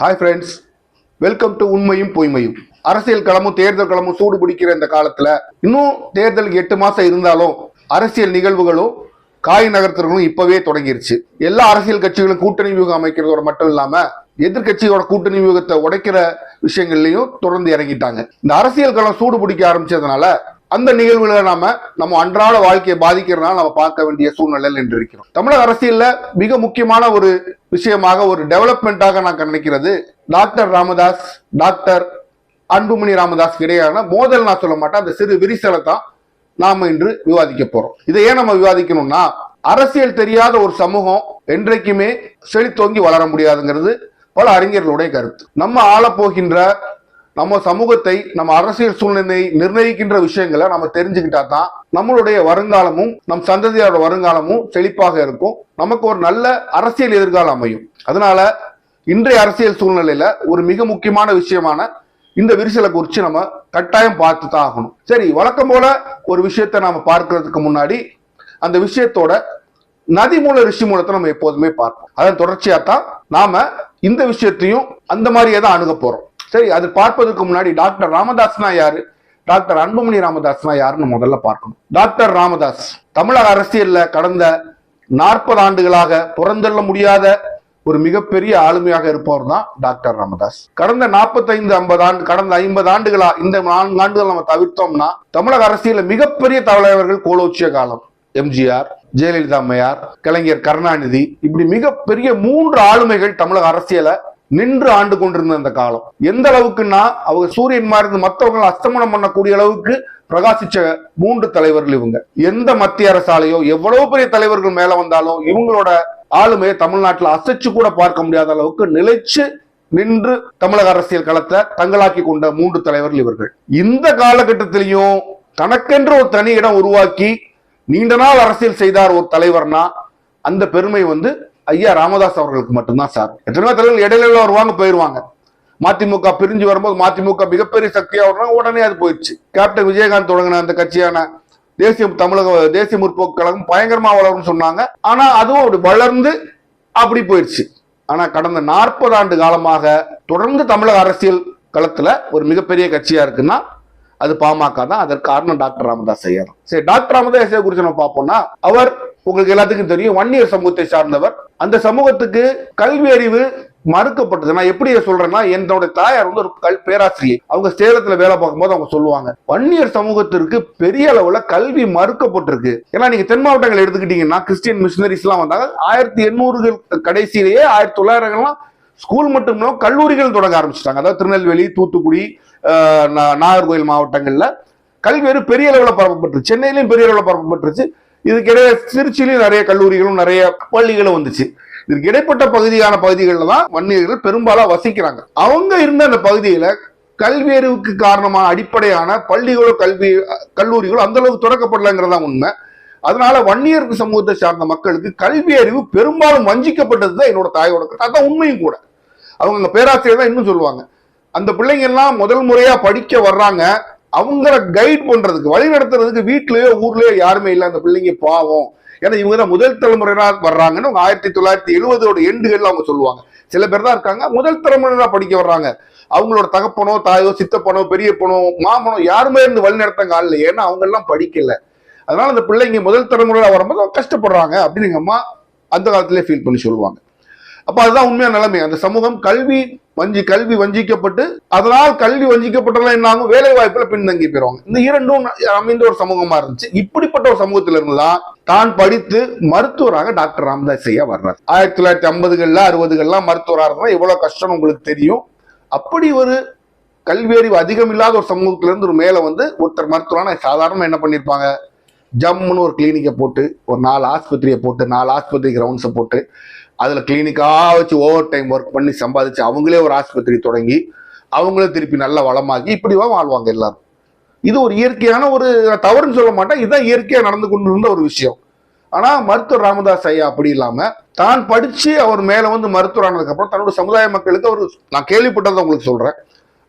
Hi friends welcome to உண்மையும் பொய்மையும். அரசியல் களமும் தேர்தல் களமும் சூடு பிடிக்கிற இந்த காலத்தில் இன்னும் தேர்தலுக்கு எட்டு மாதம் இருந்தாலும் அரசியல் நிகழ்வுகளும் காய் நகர்த்தல்களும் இப்போவே தொடங்கிருச்சு. எல்லா அரசியல் கட்சிகளும் கூட்டணி வியூகம் அமைக்கிறதோட மட்டும் இல்லாமல் எதிர்க்கட்சியோட கூட்டணி வியூகத்தை உடைக்கிற விஷயங்கள்லையும் தொடர்ந்து இறங்கிட்டாங்க. இந்த அரசியல் களம் சூடு பிடிக்க ஆரம்பிச்சதுனால அந்த நிகழ்வுகளை நாம நம்ம அன்றாட வாழ்க்கையை பாதிக்கிறதுனால நம்ம பார்க்க வேண்டிய சூழ்நிலையில் என்று இருக்கிறோம். தமிழக அரசியல்ல மிக முக்கியமான ஒரு விஷயமாக ஒரு டெவலப்மெண்ட்டாக நான் நினைக்கிறது டாக்டர் ராமதாஸ் டாக்டர் அன்புமணி ராமதாஸ் இடையான மோதல் நான் சொல்ல மாட்டேன். அந்த சிறு விரிசலை தான் நாம இன்று விவாதிக்க போறோம். இதை ஏன் நம்ம விவாதிக்கணும்னா அரசியல் தெரியாத ஒரு சமூகம் என்றைக்குமே செழித்தோங்கி வளர முடியாதுங்கிறது பல அறிஞர்களுடைய கருத்து. நம்ம ஆளப்போகின்ற நம்ம சமூகத்தை நம்ம அரசியல் சூழ்நிலை நிர்ணயிக்கின்ற விஷயங்களை நம்ம தெரிஞ்சுக்கிட்டா தான் நம்மளுடைய வருங்காலமும் நம் சந்ததியோட வருங்காலமும் செழிப்பாக இருக்கும். நமக்கு ஒரு நல்ல அரசியல் எதிர்காலம் அமையும். அதனால இன்றைய அரசியல் சூழ்நிலையில ஒரு மிக முக்கியமான விஷயமான இந்த விரிசலை குறித்து நம்ம கட்டாயம் பார்த்து தான் ஆகணும். சரி வழக்கம் போல ஒரு விஷயத்தை நாம பார்க்கறதுக்கு முன்னாடி அந்த விஷயத்தோட நதி மூல ரிஷி மூலத்தை நம்ம எப்போதுமே பார்ப்போம். அதன் தொடர்ச்சியா தான் நாம இந்த விஷயத்தையும் அந்த மாதிரியே தான் அணுக போறோம். சரி அது பார்ப்பதற்கு முன்னாடி டாக்டர் ராமதாஸ்னா யாரு? டாக்டர் அன்புமணி ராமதாஸ்னா யாருன்னு முதல்ல பார்க்கணும். டாக்டர் ராமதாஸ் தமிழக அரசியல்ல கடந்த நாற்பது ஆண்டுகளாக புறந்தள்ள முடியாத ஒரு மிகப்பெரிய ஆளுமையாக இருப்பவர் தான் டாக்டர் ராமதாஸ். கடந்த நாற்பத்தைந்து ஐம்பது ஆண்டு கடந்த ஐம்பது ஆண்டுகளா இந்த நான்கு ஆண்டுகள் நம்ம தவிர்த்தோம்னா தமிழக அரசியல மிகப்பெரிய தலைவர்கள் கோலோச்சிய காலம். எம்ஜிஆர் ஜெயலலிதா அம்மையார் கலைஞர் கருணாநிதி இப்படி மிகப்பெரிய மூன்று ஆளுமைகள் தமிழக அரசியலை நின்று ஆண்டு கொண்டிருந்த அந்த காலம். எந்த அளவுக்குன்னா அவங்க சூரியன் மாதிரி இருந்து அஸ்தமனம் பண்ணக்கூடிய அளவுக்கு பிரகாசிச்ச மூன்று தலைவர்கள் இவங்க. எந்த மத்திய அரசாலையோ எவ்வளவு பெரிய தலைவர்கள் மேல வந்தாலும் இவங்களோட ஆளுமையை தமிழ்நாட்டில் அசைச்சு கூட பார்க்க முடியாத அளவுக்கு நிலைச்சு நின்று தமிழக அரசியல் களத்தை தங்களாக்கி கொண்ட மூன்று தலைவர்கள் இவர்கள். இந்த காலகட்டத்திலையும் தனக்கென்று ஒரு தனி இடம் உருவாக்கி நீண்ட நாள் அரசியல் செய்தார் ஒரு தலைவர்னா அந்த பெருமை வந்து ஐயா ராமதாஸ் அவர்களுக்கு மட்டும்தான் சார். எத்தனையோ தலைவர்கள் இடையில வருவாங்க போயிருவாங்க. மதிமுக பிரிஞ்சு வரும்போது மதிமுக மிகப்பெரிய சக்தியாக வருவாங்க உடனே அது போயிடுச்சு. கேப்டன் விஜயகாந்த் தொடங்கின அந்த கட்சியான தேசிய தமிழக தேசிய முற்போக்கு கழகம் பயங்கரமா வளரும்னு சொன்னாங்க. ஆனா அதுவும் அப்படி வளர்ந்து அப்படி போயிடுச்சு. ஆனா கடந்த நாற்பது ஆண்டு காலமாக தொடர்ந்து தமிழக அரசியல் களத்துல ஒரு மிகப்பெரிய கட்சியா இருக்குன்னா அது பாமக தான். அதற்கு காரணம் டாக்டர் ராமதாஸ் ஐயா தான். சரி டாக்டர் ராமதாஸ் ஐயா குறித்து நம்ம பார்ப்போம்னா அவர் உங்களுக்கு எல்லாத்துக்கும் தெரியும். வன்னியர் சமூகத்தை சார்ந்தவர். அந்த சமூகத்துக்கு கல்வி அறிவு மறுக்கப்பட்டது. நான் எப்படி சொல்றேன்னா என்னோட தாயார் வந்து ஒரு கல் பேராசிரியர் அவங்க சேலத்துல வேலை பார்க்கும்போது அவங்க சொல்லுவாங்க வன்னியர் சமூகத்திற்கு பெரிய அளவுல கல்வி மறுக்கப்பட்டிருக்கு. ஏன்னா நீங்க தென் மாவட்டங்கள் எடுத்துக்கிட்டீங்கன்னா கிறிஸ்டியன் மிஷினரிஸ் எல்லாம் வந்தாங்க. ஆயிரத்தி எண்ணூறுகள் கடைசியிலேயே ஆயிரத்தி தொள்ளாயிரங்கள்லாம் ஸ்கூல் மட்டும் இல்லாமல் கல்லூரிகள் தொடங்க ஆரம்பிச்சிட்டாங்க. அதாவது திருநெல்வேலி தூத்துக்குடி ஆஹ், நாகர்கோயில் மாவட்டங்கள்ல கல்வி பெரிய அளவில் பரப்பப்பட்டுருச்சு. சென்னையிலும் பெரிய அளவில் பரப்பப்பட்டுருச்சு. இதுக்கிடையே திருச்சியிலும் நிறைய கல்லூரிகளும் நிறைய பள்ளிகளும் வந்துச்சு. இதுக்கு இடைப்பட்ட பகுதியான பகுதிகளில் தான் வன்னியர்கள் பெரும்பாலும் வசிக்கிறாங்க. அவங்க இருந்த அந்த பகுதியில் கல்வியறிவுக்கு காரணமான அடிப்படையான பள்ளிகளோ கல்வி கல்லூரிகளோ அந்த அளவுக்கு திறக்கப்படலைங்கிறதா உண்மை. அதனால வன்னியர்கள் சமூகத்தை சார்ந்த மக்களுக்கு கல்வி அறிவு பெரும்பாலும் வஞ்சிக்கப்பட்டது தான் என்னோட தாயோட அதான் உண்மையும் கூட. அவங்க அங்க பேராசிரியர் தான் இன்னும் சொல்லுவாங்க. அந்த பிள்ளைங்க எல்லாம் முதல் முறையா படிக்க வர்றாங்க. அவங்கள கைட் பண்றதுக்கு வழி நடத்துறதுக்கு வீட்லயோ ஊர்லயோ யாருமே இல்லை. அந்த பிள்ளைங்க பாவம். ஏன்னா இவங்க தான் முதல் தலைமுறையா வர்றாங்கன்னு அவங்க ஆயிரத்தி தொள்ளாயிரத்தி எழுபதோட எண்டுகள்ல அவங்க சொல்லுவாங்க. சில பேர் தான் இருக்காங்க முதல் தலைமுறையா படிக்க வர்றாங்க. அவங்களோட தகப்பனோ தாயோ சித்தப்பனோ பெரியப்பனோ மாமனோ யாருமே இருந்து வழி நடத்தங்க ஆள் இல்லை. ஏன்னா அவங்க எல்லாம் படிக்கல. அதனால அந்த பிள்ளைங்க முதல் தலைமுறையில வரும்போது அவங்க கஷ்டப்படுறாங்க அப்படின்னு எங்க அம்மா அந்த காலத்திலே ஃபீல் பண்ணி சொல்லுவாங்க. அப்ப அதுதான் உண்மையான நிலைமை. அந்த சமூகம் கல்வி வஞ்சி கல்வி வஞ்சிக்கப்பட்டு அதனால் கல்வி வஞ்சிக்கப்பட்டதெல்லாம் என்ன ஆகும் வேலை வாய்ப்புல பின்தங்கி போயிருவாங்க. இந்த இரண்டும் அமைந்த ஒரு சமூகமா இருந்துச்சு. இப்படிப்பட்ட ஒரு சமூகத்துல இருந்துதான் தான் படித்து மருத்துவராக டாக்டர் ராமதாஸ் ஐயா வர்றார். ஆயிரத்தி தொள்ளாயிரத்தி ஐம்பதுகள்ல அறுபதுகள்லாம் மருத்துவராக இருந்தா எவ்வளவு கஷ்டம் உங்களுக்கு தெரியும்? அப்படி ஒரு கல்வி அறிவு அதிகம் இல்லாத ஒரு சமூகத்துல இருந்து ஒரு மேல வந்து ஒருத்தர் மருத்துவரான சாதாரணமா என்ன பண்ணிருப்பாங்க? ஜம்முன்னு ஒரு கிளினிக்கை போட்டு ஒரு நாலு ஆஸ்பத்திரியை போட்டு நாலு ஆஸ்பத்திரி கிரவுண்ட்ஸை போட்டு அதில் கிளினிக்காக வச்சு ஓவர் டைம் ஒர்க் பண்ணி சம்பாதிச்சு அவங்களே ஒரு ஆஸ்பத்திரி தொடங்கி அவங்களே திருப்பி நல்லா வளமாக்கி இப்படிவா வாழ்வாங்க எல்லாரும். இது ஒரு இயற்கையான ஒரு நான் தவறுன்னு சொல்ல மாட்டேன் இதுதான் இயற்கையாக நடந்து கொண்டு இருந்த ஒரு விஷயம். ஆனால் மருத்துவர் ராமதாஸ் ஐயா அப்படி இல்லாமல் தான் படித்து அவர் மேலே வந்து மருத்துவர் ஆனதுக்கப்புறம் தன்னோட சமுதாய மக்களுக்கு அவர் நான் கேள்விப்பட்டதை உங்களுக்கு சொல்கிறேன்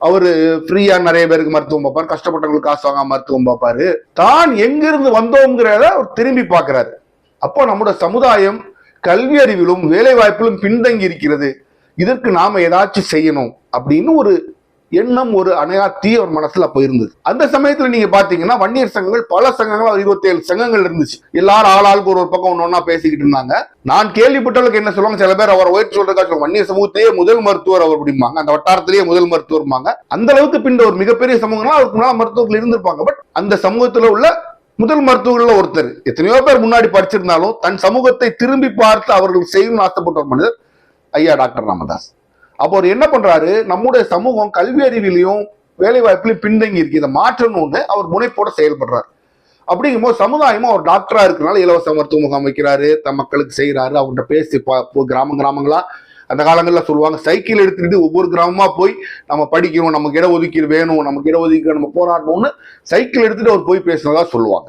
அவர் ஃப்ரீயாக நிறைய பேருக்கு மருத்துவம் பார்ப்பார் கஷ்டப்பட்டவங்களுக்கு காசு வாங்க மருத்துவம் பார்ப்பாரு. தான் எங்கிருந்து வந்தோங்கிறத அவர் திரும்பி பார்க்குறாரு. அப்போ நம்மளோட சமுதாயம் கல்வி அறிவிலும் வேலை வாய்ப்பிலும் பின்தங்கி இருக்கிறது. இதற்கு நாம ஏதாச்சும் செய்யணும் அப்படின்னு ஒரு எண்ணம் ஒரு அணையா தீ அவர் மனசுல அப்ப இருந்தது அந்த சமயத்துல நீங்க பாத்தீங்கன்னா வன்னியர் சங்கங்கள் பல சங்கங்கள் இருபத்தி ஏழு சங்கங்கள் இருந்துச்சு. எல்லாரும் ஆள் ஆளுக்கு ஒரு ஒரு பக்கம் ஒண்ணு ஒண்ணா பேசிக்கிட்டு இருந்தாங்க. நான் கேள்விப்பட்டவளுக்கு என்ன சொல்லுவாங்க? சில பேர் அவர் ஒயிட் சொல்றதுக்காக சொல்லுவாங்க. வன்னியர் சமூகத்திலேயே முதல் மருத்துவர் அவர் அப்படிம்பாங்க. அந்த வட்டாரத்திலேயே முதல் மருத்துவர்பாங்க அந்த அளவுக்கு பின்ன ஒரு மிகப்பெரிய சமூகம்னா அவருக்கு முன்னாள் மருத்துவர்கள் இருந்திருப்பாங்க. பட் அந்த சமூகத்துல உள்ள முதல் மருத்துவர்கள்ல ஒருத்தர். எத்தனையோ பேர் முன்னாடி படிச்சிருந்தாலும் தன் சமூகத்தை திரும்பி பார்த்து அவர்கள் செய்யணும்னு ஆசைப்பட்ட ஒரு மனிதர் ஐயா டாக்டர் ராமதாஸ். அப்போ அவர் என்ன பண்றாரு? நம்முடைய சமூகம் கல்வி அறிவிலையும் வேலை வாய்ப்புலையும் பின்தங்கி இருக்கு. இதை மாற்றணும்னு அவர் முனைப்போட செயல்படுறாரு. அப்படிங்கும்போது சமுதாயமும் அவர் டாக்டரா இருக்கிறனால இலவச மருத்துவ முகாம் வைக்கிறாரு தம் மக்களுக்கு செய்கிறாரு அவங்கள்ட்ட பேசி கிராம கிராமங்களா அந்த காலங்களில் சொல்லுவாங்க சைக்கிள் எடுத்துக்கிட்டு ஒவ்வொரு கிராமமாக போய் நம்ம படிக்கணும் நமக்கு இடஒதுக்கீடு வேணும் நமக்கு இடஒதுக்கீடு நம்ம போராடணும்னு சைக்கிள் எடுத்துகிட்டு அவர் போய் பேசினதாக சொல்லுவாங்க.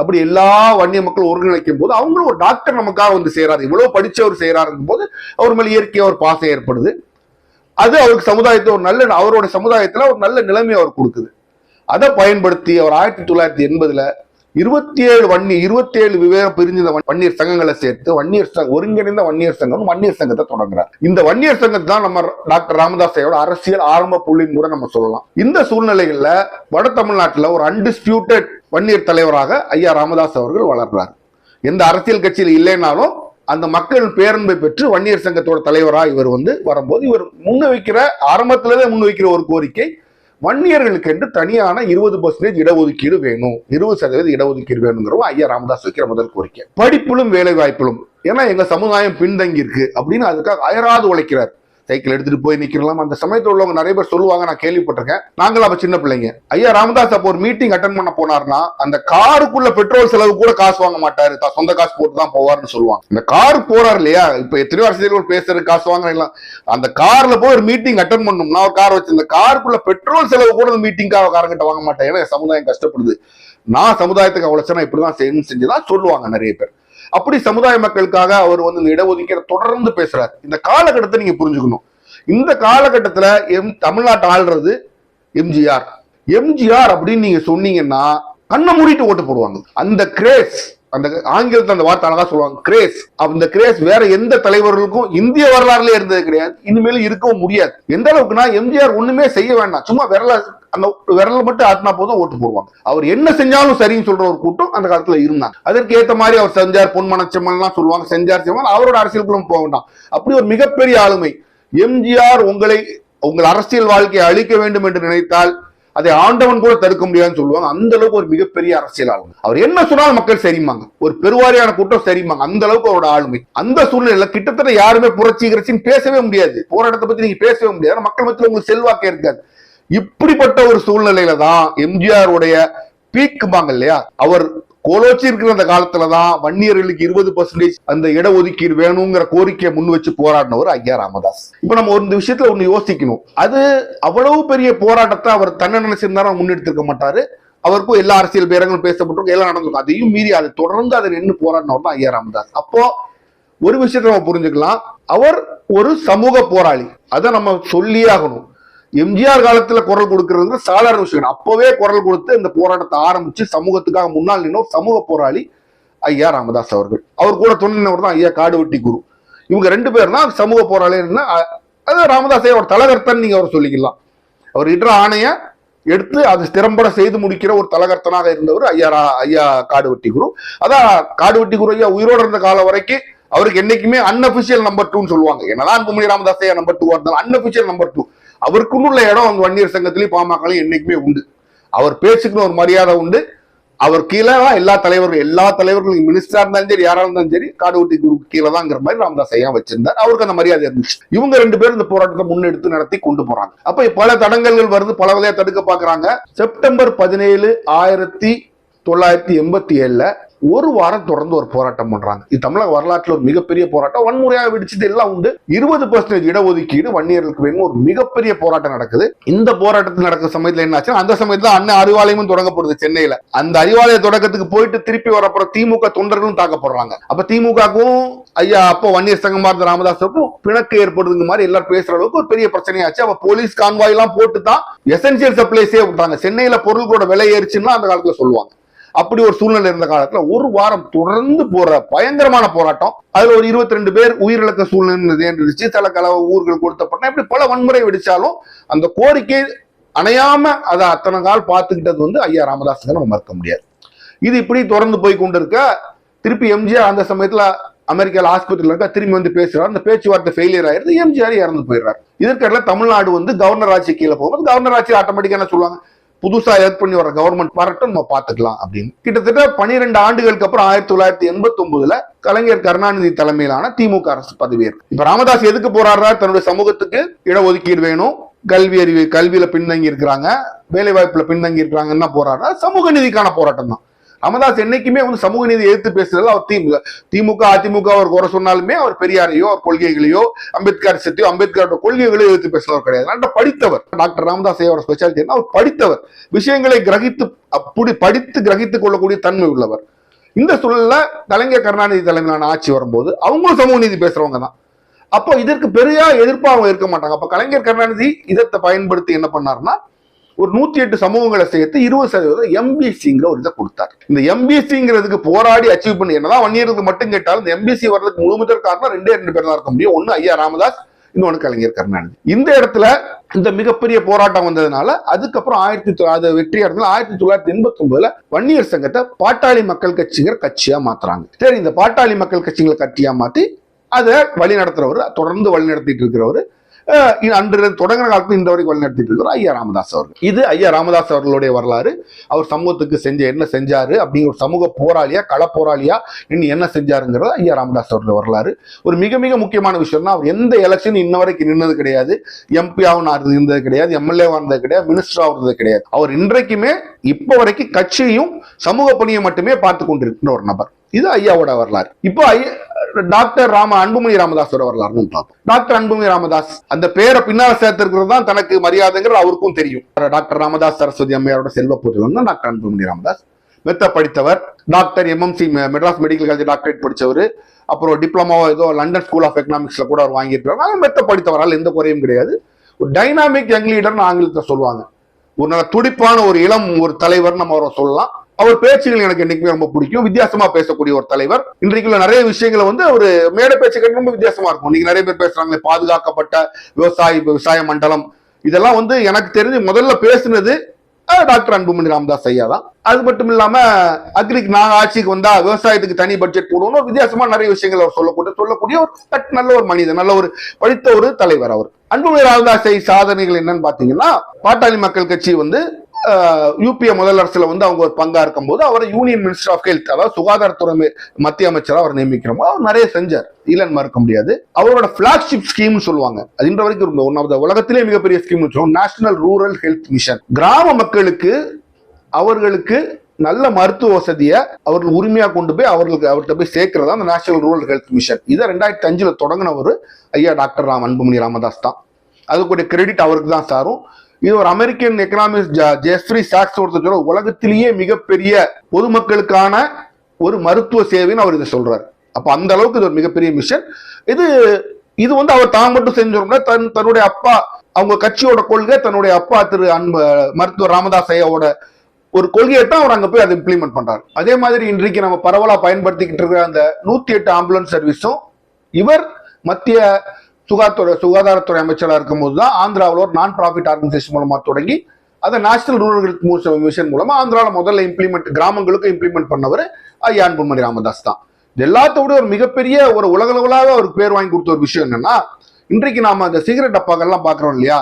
அப்படி எல்லா வன்னிய மக்கள் ஒருங்கிணைக்கும் போது அவங்களும் ஒரு டாக்டர் நமக்காக வந்து செய்கிறாரு இவ்வளோ படித்தவர் செய்கிறாருங்கும் போது அவர் மேலே இயற்கையாக ஒரு பாசம் ஏற்படுது. அது அவருக்கு சமுதாயத்தை ஒரு நல்ல அவரோட சமுதாயத்தில் ஒரு நல்ல நிலைமை அவர் கொடுக்குது. அதை பயன்படுத்தி அவர் ஆயிரத்தி தொள்ளாயிரத்தி எண்பதில் இருபத்தி ஏழு வன்னி இருபத்தி ஏழு விவேகம் பிரிஞ்சிருந்த வன்னியர் சங்கங்களை சேர்த்து வன்னியர் சங்கம் ஒருங்கிணைந்த வன்னியர் சங்கம் வன்னியர் சங்கத்தை தொடங்குறார். இந்த வன்னியர் சங்கத்தை தான் நம்ம டாக்டர் ராமதாஸையோட அரசியல் ஆரம்ப புள்ளின்னு கூட நம்ம சொல்லலாம். இந்த சூழ்நிலைகள்ல வட தமிழ்நாட்டில் ஒரு அன்டிஸ்பியூட்டட் வன்னியர் தலைவராக ஐயா ராமதாஸ் அவர்கள் வளர்றார். எந்த அரசியல் கட்சியில் இல்லைனாலும் அந்த மக்கள் பேரன்பை பெற்று வன்னியர் சங்கத்தோட தலைவராக இவர் வந்து வரும்போது இவர் முன்வைக்கிற ஆரம்பத்திலே முன்வைக்கிற ஒரு கோரிக்கை வன்னியர்களுக்கு என்று தனியான இருபது பர்சன்டேஜ் இடஒதுக்கீடு வேணும். இருபது சதவீத இடஒதுக்கீடு வேணுங்கிறவங்க ஐயா ராமதாஸ் வைக்கிற முதல் கோரிக்கை. படிப்பிலும் வேலை வாய்ப்பிலும் ஏன்னா எங்க சமுதாயம் பின்தங்கி இருக்கு அப்படின்னு அதுக்காக அயராது உழைக்கிறார். சைக்கிள் எடுத்துட்டு போய் நிற்கிறலாம் அந்த சமயத்தில் உள்ளவங்க நிறைய பேர் சொல்லுவாங்க நான் கேள்விப்பட்டிருக்கேன். நாங்களும் அப்ப சின்ன பிள்ளைங்க. ஐயா ராமதாஸ் அப்போ ஒரு மீட்டிங் அட்டன் பண்ண போனார்னா அந்த காருக்குள்ள பெட்ரோல் செலவு கூட காசு வாங்க மாட்டாரு. தான் சொந்த காசு போட்டு தான் போவார்னு சொல்லுவாங்க. இந்த கார் போறாரு இல்லையா? இப்ப எத்தனையோ ஒரு பேசுறது காசு வாங்குறீங்களா அந்த கார்ல போய் ஒரு மீட்டிங் அட்டன் பண்ணணும்னா ஒரு கார் வச்சு இந்த காருக்குள்ள பெட்ரோல் செலவு கூட அந்த மீட்டிங்காக காரங்கிட்ட வாங்க மாட்டேன். ஏன்னா என் சமுதாயம் கஷ்டப்படுது. நான் சமுதாயத்துக்கு அவ்வளோ இப்படி இப்படிதான் செய்யணும்னு செஞ்சுதான் சொல்லுவாங்க நிறைய பேர். அப்படி சமுதாய மக்களுக்காக அவர் வந்து இந்த இடஒதுக்கீடு தொடர்ந்து பேசுறாரு. இந்த காலகட்டத்தை நீங்க புரிஞ்சுக்கணும். இந்த காலகட்டத்துல எம் தமிழ்நாட்டை ஆள்றது எம்ஜிஆர். எம்ஜிஆர் அப்படின்னு நீங்க சொன்னீங்கன்னா கண்ணை மூடிட்டு ஓட்டு போடுவாங்க. அந்த கிரேஸ் அந்த ஆங்கிலத்தில் அந்த வார்த்தை அழகா சொல்லுவாங்க கிரேஸ் அந்த கிரேஸ் வேற எந்த தலைவர்களுக்கும் இந்திய வரலாறுல இருந்தது கிடையாது. இனிமேலும் இருக்கவும் முடியாது. எந்த அளவுக்குன்னா எம்ஜிஆர் ஒண்ணுமே செய்ய வேண்டாம். சும்மா விரல அந்த விரல மட்டும் ஆத்மா போதும் ஓட்டு போடுவாங்க. அவர் என்ன செஞ்சாலும் சரின்னு சொல்ற ஒரு கூட்டம் அந்த காலத்துல இருந்தாங்க. அதற்கு ஏத்த மாதிரி அவர் செஞ்சார் பொன்மனச்செம்மல் எல்லாம் சொல்லுவாங்க செஞ்சார் செம்மல் அவரோட அரசியலுக்குள்ள போக வேண்டாம். அப்படி ஒரு மிகப்பெரிய ஆளுமை எம்ஜிஆர் உங்களை உங்கள் அரசியல் வாழ்க்கையை அழிக்க வேண்டும் என்று நினைத்தால் அதை ஆண்டவன் கூட தடுக்க முடியாதுன்னு சொல்லுவாங்க. அந்த அளவுக்கு ஒரு மிகப்பெரிய அரசியல் ஆளுமை அவர் என்ன சொன்னாலும் மக்கள் சரிமாங்க ஒரு பெருவாரியான கூட்டம் சரிமாங்க அந்த அளவுக்கு அவரோட ஆளுமை. அந்த சூழ்நிலையில கிட்டத்தட்ட யாருமே புரட்சி கிரட்சின்னு பேசவே முடியாது. போராட்டத்தை பத்தி நீங்க பேசவே முடியாது. மக்கள் மத்தியில் உங்களுக்கு செல்வாக்கே இருக்காது. இப்படிப்பட்ட ஒரு சூழ்நிலையில தான் எம்ஜிஆர் உடைய பீக்குமாங்க இல்லையா? அவர் கோலோச்சி இருக்கிற அந்த காலத்துலதான் வன்னியர்களுக்கு இருபது பர்சன்டேஜ் அந்த இடஒதுக்கீடு வேணுங்கிற கோரிக்கையை முன் வச்சு போராடினவர் ஐயா ராமதாஸ். இப்ப நம்ம ஒரு இந்த விஷயத்துல ஒண்ணு யோசிக்கணும். அது அவ்வளவு பெரிய போராட்டத்தை அவர் தன்னை நினைச்சிருந்தாலும் முன்னெடுத்திருக்க மாட்டாரு. அவருக்கும் எல்லா அரசியல் பேரங்களும் பேசப்பட்டிருக்கும் எல்லாம் நடந்திருக்கும். அதையும் மீறி அது தொடர்ந்து அதை நின்று போராடினவர் தான் ஐயா ராமதாஸ். அப்போ ஒரு விஷயத்த நம்ம புரிஞ்சுக்கலாம். அவர் ஒரு சமூக போராளி. அதை நம்ம சொல்லியே ஆகணும். எம்ஜிஆர் காலத்துல குரல் கொடுக்கறது சாதாரண விஷயம். அப்பவே குரல் கொடுத்து இந்த போராட்டத்தை ஆரம்பிச்சு சமூகத்துக்காக முன்னால் நின்று சமூக போராளி ஐயா ராமதாஸ் அவர்கள். அவர் கூட துணைவர் தான் ஐயா காடுவெட்டி குரு. இவங்க ரெண்டு பேர் தான் சமூக போராளி அது ராமதாஸ் ஒரு தலகர்த்தன் நீங்க அவர் சொல்லிக்கலாம். அவர் இடுற ஆணைய எடுத்து அதை திறம்பட செய்து முடிக்கிற ஒரு தலகர்த்தனாக இருந்தவர் ஐயா ரா- ஐயா காடுவெட்டி குரு. அதான் காடுவெட்டி குரு ஐயா உயிரோடு இருந்த காலம் வரைக்கும் அவருக்கு என்னைக்குமே அன்அபிஷியல் நம்பர் டூன்னு சொல்லுவாங்க. என்னதான் அன்புமணி ராமதாஸ் ஐயா நம்பர் டூ இருந்தாலும் அன்அபிஷியல் நம்பர் டூ அவருக்குன்னு உள்ள இடம் அந்த வன்னியர் சங்கத்திலையும் பாமகலையும் என்னைக்குமே உண்டு. அவர் பேச்சுக்குன்னு ஒரு மரியாதை உண்டு. அவர் கீழே தான் எல்லா தலைவர்களும் எல்லா தலைவர்களும் மினிஸ்டரா இருந்தாலும் சரி யாரா இருந்தாலும் சரி காடுவெட்டி குரு கீழே தான்ங்கிற மாதிரி ராமதாஸ் ஐயா வச்சிருந்தார். அவருக்கு அந்த மரியாதை இருந்துச்சு. இவங்க ரெண்டு பேரும் இந்த போராட்டத்தை முன்னெடுத்து நடத்தி கொண்டு போறாங்க. அப்ப பல தடங்கல்கள் வருது பல வகையா தடுக்க பாக்குறாங்க செப்டம்பர் பதினேழு ஆயிரத்தி தொள்ளாயிரத்தி எண்பத்தி ஏழுல ஒரு வாரம் தொடர்ந்து ஒரு போராட்டம் பண்றாங்க. இது தமிழக வரலாற்றுல ஒரு மிகப்பெரிய போராட்டம். வன்முறையாக வெடிச்சது எல்லாம் உண்டு. இருபது பர்சன்டேஜ் இடஒதுக்கீடு வன்னியர்களுக்கு வேணும் ஒரு மிகப்பெரிய போராட்டம் நடக்குது. இந்த போராட்டத்தில் நடக்கிற சமயத்துல என்ன ஆச்சுன்னா அந்த சமயத்துல அண்ணன் அறிவாலயமும் தொடங்கப்படுது சென்னையில. அந்த அறிவாலய தொடக்கத்துக்கு போயிட்டு திருப்பி வரப்புறம் திமுக தொண்டர்களும் தாக்கப்படுறாங்க. அப்ப திமுகவுக்கும் ஐயா அப்போ வன்னியர் சங்கமா இருந்த ராமதாஸுக்கும் பிணக்கு ஏற்படுதுங்க மாதிரி எல்லாரும் பேசுற அளவுக்கு ஒரு பெரிய பிரச்சனையாச்சு. அப்ப போலீஸ் கான்வாய் எல்லாம் போட்டு தான் எசென்சியல் சப்ளைஸே விட்டாங்க. சென்னையில பொருள்களோட விலை ஏறிச்சுன்னா அந்த காலத்துல சொல்லுவாங்க. அப்படி ஒரு சூழ்நிலை இருந்த காலத்துல ஒரு வாரம் தொடர்ந்து போற பயங்கரமான போராட்டம். அதுல ஒரு இருபத்தி ரெண்டு பேர் உயிரிழக்க சூழ்நிலை இருந்துச்சு. சில கல ஊர்கள் கொடுத்தப்பட்ட இப்படி பல வன்முறை வெடிச்சாலும் அந்த கோரிக்கை அணையாம அதை அத்தனை கால் பார்த்துக்கிட்டது வந்து ஐயா ராமதாஸ் நம்ம மறக்க முடியாது. இது இப்படி தொடர்ந்து போய் கொண்டிருக்க திருப்பி எம்ஜிஆர் அந்த சமயத்துல அமெரிக்கால ஆஸ்பத்திரியில் இருக்க திரும்பி வந்து பேசுறாரு. அந்த பேச்சுவார்த்தை ஃபெயிலியர் ஆயிருது எம்ஜிஆர் இறந்து போயிடுறாரு. இதற்கிடையில தமிழ்நாடு வந்து கவர்னர் ஆட்சி கீழே போகும்போது கவர்னர் ஆட்சி ஆட்டோமேட்டிக்கா என்ன சொல்லுவாங்க? புதுசா எலக்ட் பண்ணி வர கவர்மெண்ட் வரட்டும் நம்ம பாத்துக்கலாம் அப்படின்னு. கிட்டத்தட்ட பனிரெண்டு ஆண்டுகளுக்கு அப்புறம் ஆயிரத்தி தொள்ளாயிரத்தி எண்பத்தி ஒன்பதுல கலைஞர் கருணாநிதி தலைமையிலான திமுக அரசு பதவியேற்பு இப்ப ராமதாஸ் எதுக்கு போராடுறா? தன்னுடைய சமூகத்துக்கு இடஒதுக்கீடு வேணும் கல்வி அறிவு கல்வியில பின்தங்கி இருக்கிறாங்க வேலை வாய்ப்புல பின்தங்கி இருக்கிறாங்கன்னா போராடுறா. சமூக நீதிக்கான போராட்டம் தான் ராமதாஸ் என்னைக்குமே வந்து சமூக நீதி எதிர்த்து பேசுறதுல அவர் திமுக திமுக அதிமுக அவர் குறை சொன்னாலுமே அவர் பெரியாரையோ அவர் கொள்கைகளையோ அம்பேத்கர் சத்தியோ அம்பேத்கரோட கொள்கைகளையோ எதிர்த்து பேசுறவர் கிடையாது. நல்ல படித்தவர். டாக்டர் ராமதாஸ் ஐயாவோட ஸ்பெஷாலிட்டி என்ன? அவர் படித்தவர். விஷயங்களை கிரகித்து அப்படி படித்து கிரகித்துக் கொள்ளக்கூடிய தன்மை உள்ளவர். இந்த சூழல்ல கலைஞர் கருணாநிதி தலைமையிலான ஆட்சி வரும்போது அவங்களும் சமூக நீதி பேசுறவங்க தான். அப்போ இதற்கு பெரிய எதிர்ப்பு அவங்க இருக்க மாட்டாங்க. அப்ப கலைஞர் கருணாநிதி இதத்தை பயன்படுத்தி என்ன பண்ணாருன்னா ஒரு நூத்தி எட்டு சமூகங்களை சேர்த்து இருபது சதவீதம் எம்பிசிங்கிற ஒரு இதை கொடுத்தார். இந்த எம்பிசிங்கிறதுக்கு போராடி அச்சீவ் பண்ணி என்னதான் வன்னியருக்கு மட்டும் கேட்டாலும் இந்த எம்பிசி வர்றதுக்கு முழுமுதல் காரணம் ரெண்டே ரெண்டு பேர் தான் இருக்க முடியும். ஒன்னு ஐயா ராமதாஸ் இன்னொன்று கலைஞர் கருணாநிதி. இந்த இடத்துல இந்த மிகப்பெரிய போராட்டம் வந்ததுனால அதுக்கப்புறம் ஆயிரத்தி தொ- அது வெற்றியா இருந்தாலும் ஆயிரத்தி தொள்ளாயிரத்தி எண்பத்தி ஒன்பதுல வன்னியர் சங்கத்தை பாட்டாளி மக்கள் கட்சிங்கிற கட்சியா மாத்துறாங்க. சரி இந்த பாட்டாளி மக்கள் கட்சிங்களை கட்சியா மாத்தி அதை வழி நடத்துறவர் தொடர்ந்து வழி நடத்திட்டு இருக்கிறவர் அன்று தொடங்குற காலத்தில் இந்த வரைக்கும் வழிநடத்திட்டு இருக்கிற ஐயா ராமதாஸ் அவர்கள். இது ஐயா ராமதாஸ் அவர்களுடைய வரலாறு. அவர் சமூகத்துக்கு செஞ்ச என்ன செஞ்சாரு அப்படிங்கிற ஒரு சமூக போராளியா கள போராளியா இன்னும் என்ன செஞ்சாருங்கிறது ஐயா ராமதாஸ் அவர்கள் வரலாறு. ஒரு மிக மிக முக்கியமான விஷயம்னா அவர் எந்த எலெக்ஷன் இன்ன வரைக்கும் நின்னது கிடையாது. எம்பியாவும் இருந்தது கிடையாது எம்எல்ஏவா இருந்தது கிடையாது மினிஸ்டரா இருந்தது கிடையாது. அவர் இன்றைக்குமே இப்போ வரைக்கும் கட்சியையும் சமூக பணியை மட்டுமே பார்த்து கொண்டிருக்கிற ஒரு நபர். இது ஐயாவோட வரலாறு. இப்போ ஐயா டாக்டர் ராம அன்புமணி ராமதாஸோட வரலாறுன்னு பார்ப்போம். டாக்டர் அன்புமணி ராமதாஸ் அந்த பேரை பின்னால் சேர்த்திருக்கிறது தான் தனக்கு மரியாதைங்கிறது அவருக்கும் தெரியும். டாக்டர் ராமதாஸ் சரஸ்வதி அம்மையாரோட செல்வ புதல்வன் தான் டாக்டர் அன்புமணி ராமதாஸ். மெத்த படித்தவர் doctor MMC Madras medical college doctorate படித்தவர் அப்புறம் டிப்ளமோ ஏதோ லண்டன் ஸ்கூல் ஆஃப் எக்கனாமிக்ஸில் கூட அவர் வாங்கியிருக்கிறார். மெத்த படித்தவரால் எந்த குறையும் கிடையாது. ஒரு டைனாமிக் யங் லீடர்னு ஆங்கிலத்தில் சொல்லுவாங்க. ஒரு நல்ல துடிப்பான ஒரு இளம் ஒரு தலைவர் நம்ம அவரை சொல்லலாம். அவர் பேச்சுகள் எனக்கு என்னைக்குமே ரொம்ப பிடிக்கும். வித்தியாசமா பேசக்கூடிய ஒரு தலைவர். இன்றைக்குள்ள நிறைய விஷயங்களை வந்து ஒரு மேடை பேச்சு ரொம்ப வித்தியாசமா இருக்கும். இன்னைக்கு நிறைய பேர் பேசுறாங்களே பாதுகாக்கப்பட்ட விவசாய விவசாய மண்டலம். இதெல்லாம் வந்து எனக்கு தெரிஞ்சு முதல்ல பேசுனது டாக்டர் அன்புமணி ராமதாஸ் ஐயா தான். அது மட்டும் இல்லாம அக்ரிக்கு நாங்க ஆட்சிக்கு வந்தா விவசாயத்துக்கு தனி பட்ஜெட் போடுவோம் வித்தியாசமா நிறைய விஷயங்கள் அவர் சொல்லக்கூடிய சொல்லக்கூடிய ஒரு தட் நல்ல ஒரு மனிதன் நல்ல ஒரு படித்த ஒரு தலைவர் அவர். அன்புமணி ராமதாஸ் சாதனைகள் என்னன்னு பாத்தீங்கன்னா பாட்டாளி மக்கள் கட்சி வந்து யூபிஏ முதல் அரசுல வந்து அவங்க ஒரு பங்கா இருக்கும்போது அவரை யூனியன் மினிஸ்டர் ஆஃப் ஹெல்த் அதாவது சுகாதாரத்துறை மத்திய அமைச்சராக அவர் நியமிக்கிறோமோ அவர் நிறைய செஞ்சார். இல்லைன்னு மறுக்க முடியாது. அவரோட பிளாக்ஷிப் ஸ்கீம் சொல்லுவாங்க. அது இன்ற வரைக்கும் ஒன் ஆஃப் த உலகத்திலே மிகப்பெரிய ஸ்கீம் சொல்லுவோம் நேஷனல் ரூரல் ஹெல்த் மிஷன் கிராம மக்களுக்கு அவர்களுக்கு நல்ல மருத்துவ வசதியை அவர்கள் உரிமையாக கொண்டு போய் அவர்களுக்கு அவர்கிட்ட போய் சேர்க்கிறதா அந்த நேஷனல் ரூரல் ஹெல்த் மிஷன் இதை ரெண்டாயிரத்தி அஞ்சில் தொடங்கினவர் ஐயா டாக்டர் ராம் அன்புமணி ராமதாஸ் தான். அதுக்குரிய கிரெடிட் அவருக்கு தான் சாரும். இது ஒரு அமெரிக்கன் எக்கனாமிஸ்ட் ஜெஸ்ரி சாக்ஸ் ஒருத்தர் சொல்ற உலகத்திலேயே மிகப்பெரிய பொதுமக்களுக்கான ஒரு மருத்துவ சேவைன்னு அவர் இதை சொல்றாரு. அப்ப அந்த அளவுக்கு இது ஒரு மிகப்பெரிய மிஷன் இது இது வந்து அவர் தான் மட்டும் செஞ்சோம்னா தன் தன்னுடைய அப்பா அவங்க கட்சியோட கொள்கை தன்னுடைய அப்பா திரு அன்பு மருத்துவர் ராமதாஸ் ஐயாவோட ஒரு கொள்கையை தான் அவர் அங்கே போய் அதை இம்ப்ளிமெண்ட் பண்றாரு. அதே மாதிரி இன்றைக்கு நம்ம பரவலாக பயன்படுத்திக்கிட்டு இருக்கிற அந்த நூத்தி எட்டு ஆம்புலன்ஸ் சர்வீஸும் இவர் மத்திய சுகாதார சுகாதாரத்துறை அமைச்சராக இருக்கும்போது தான் ஆந்திராவில் ஒரு நான் ப்ராஃபிட் ஆர்கனைசேஷன் மூலமாக தொடங்கி அதை நேஷனல் ரூரல் ஹெல்த் மிஷன் மூலமாக ஆந்திராவில் முதல்ல இம்ப்ளிமெண்ட் கிராமங்களுக்கு இம்ப்ளிமெண்ட் பண்ணவர் ஐயா அன்புமணி ராமதாஸ் தான். இது ஒரு மிகப்பெரிய ஒரு உலகளவுலாக அவருக்கு பேர் வாங்கி கொடுத்த ஒரு விஷயம் என்னன்னா இன்றைக்கு நாம அந்த சிகரெட் டப்பாக்கள்லாம் பார்க்குறோம் இல்லையா?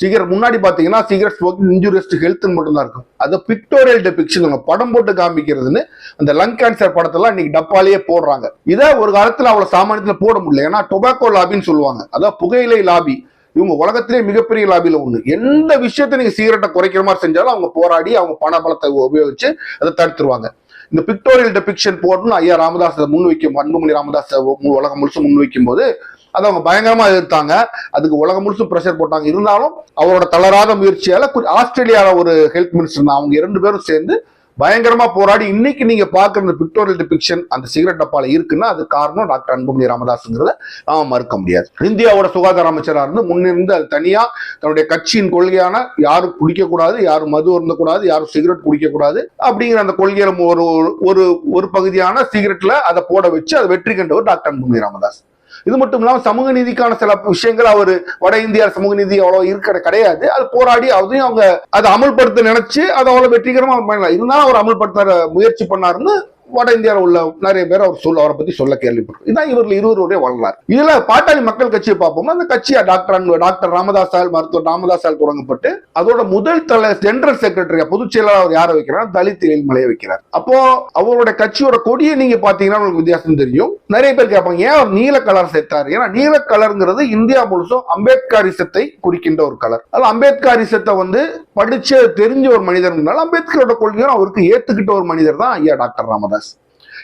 சிகரெட் முன்னாடி பார்த்தீங்கன்னா சிகரெட் ஸ்மோக்கிங் இன்ஜூரியஸ் ஹெல்த்னு மட்டும்தான் இருக்கும். அது பிக்டோரியல் டெபிக்ஷன் படம் போட்டு காமிக்கிறதுன்னு அந்த லங் கேன்சர் படத்தெல்லாம் இன்னைக்கு டப்பாலேயே போடுறாங்க. இதை ஒரு காலத்தில் அவ்வளோ சாமானியத்தில் போட முடியல. ஏன்னா டொபாக்கோ லாபின்னு சொல்லுவாங்க. அதான் புகையிலை லாபி இவங்க உலகத்திலே மிகப்பெரிய லாபியில் ஒன்று எந்த விஷயத்தை நீங்கள் சிகரெட்டை குறைக்கிற மாதிரி செஞ்சாலும் அவங்க போராடி அவங்க பண பலத்தை உபயோகிச்சு அதை தடுத்துருவாங்க. இந்த பிக்டோரியல் டெபிக்ஷன் போடணும் ஐயா ராமதாஸ் முன் முன்வைக்கும் அன்புமணி ராமதாஸ் உலகம் முழுசும் முன்வைக்கும் போது அதை அவங்க பயங்கரமா எதிர்த்தாங்க. அதுக்கு உலகம் முழுசும் ப்ரெஷர் போட்டாங்க. இருந்தாலும் அவரோட தளராத முயற்சியால ஆஸ்திரேலியாவில் ஒரு ஹெல்த் மினிஸ்டர் தான். அவங்க இரண்டு பேரும் சேர்ந்து பயங்கரமா போராடி இன்னைக்கு நீங்க பாக்குற அந்த பிக்டோரியல் டிபிக்ஷன் அந்த சிகரெட் டப்பால இருக்குன்னா அது காரணம் டாக்டர் அன்புமணி ராமதாஸ்ங்கிறத நாம மறுக்க முடியாது. இந்தியாவோட சுகாதார அமைச்சராக இருந்து முன்னிருந்து அது தனியா தன்னுடைய கட்சியின் கொள்கையான யாரும் குடிக்க கூடாது யாரும் மது இருந்த கூடாது யாரும் சிகரெட் குடிக்க கூடாது அப்படிங்கிற அந்த கொள்கையில ஒரு ஒரு ஒரு பகுதியான சிகரெட்ல அதை போட வச்சு அதை வெற்றி கண்டவர் டாக்டர் அன்புமணி ராமதாஸ். இது மட்டும் இல்லாம சமூக நீதிக்கான சில விஷயங்கள் அவர் வட இந்தியா சமூக நீதி அவ்வளவு இருக்கிற கிடையாது. அது போராடி அதையும் அவங்க அதை அமல்படுத்த நினைச்சு அதை அவ்வளோ வெற்றிகரமாக பண்ணல. இருந்தாலும் அவர் அமல்படுத்த முயற்சி பண்ணாருன்னு வட இந்தியாவில் உள்ள நிறைய பேர் அவர் சொல்ல அவரை பத்தி சொல்ல கேள்விப்பட்டோம் இதான் இவர்கள் இருவருடைய வரலாறு. இதுல பாட்டாளி மக்கள் கட்சியை பார்ப்போம் அந்த கட்சியா டாக்டர் டாக்டர் ராமதாசால் மருத்துவர் ராமதாசால் தொடங்கப்பட்டு அதோட முதல் தலை ஜெனரல் செக்ரட்டரி பொதுச் செயலாளர் அவர் யாரை வைக்கிறார் தலித் எழில்மலையை வைக்கிறார். அப்போ அவரோட கட்சியோட கொடியை நீங்க பாத்தீங்கன்னா உங்களுக்கு வித்தியாசம் தெரியும். நிறைய பேர் கேட்பாங்க ஏன் அவர் நீல கலர் சேர்த்தாரு? ஏன்னா நீல கலருங்கிறது இந்தியா முழுசும் அம்பேத்கரிசத்தை குறிக்கின்ற ஒரு கலர் அது அம்பேத்கரிசத்தை வந்து படிச்ச தெரிஞ்ச ஒரு மனிதர் அம்பேத்கரோட கொள்கையும் அவருக்கு ஏத்துக்கிட்ட ஒரு மனிதர் தான் ஐயா டாக்டர் ராமதாஸ்.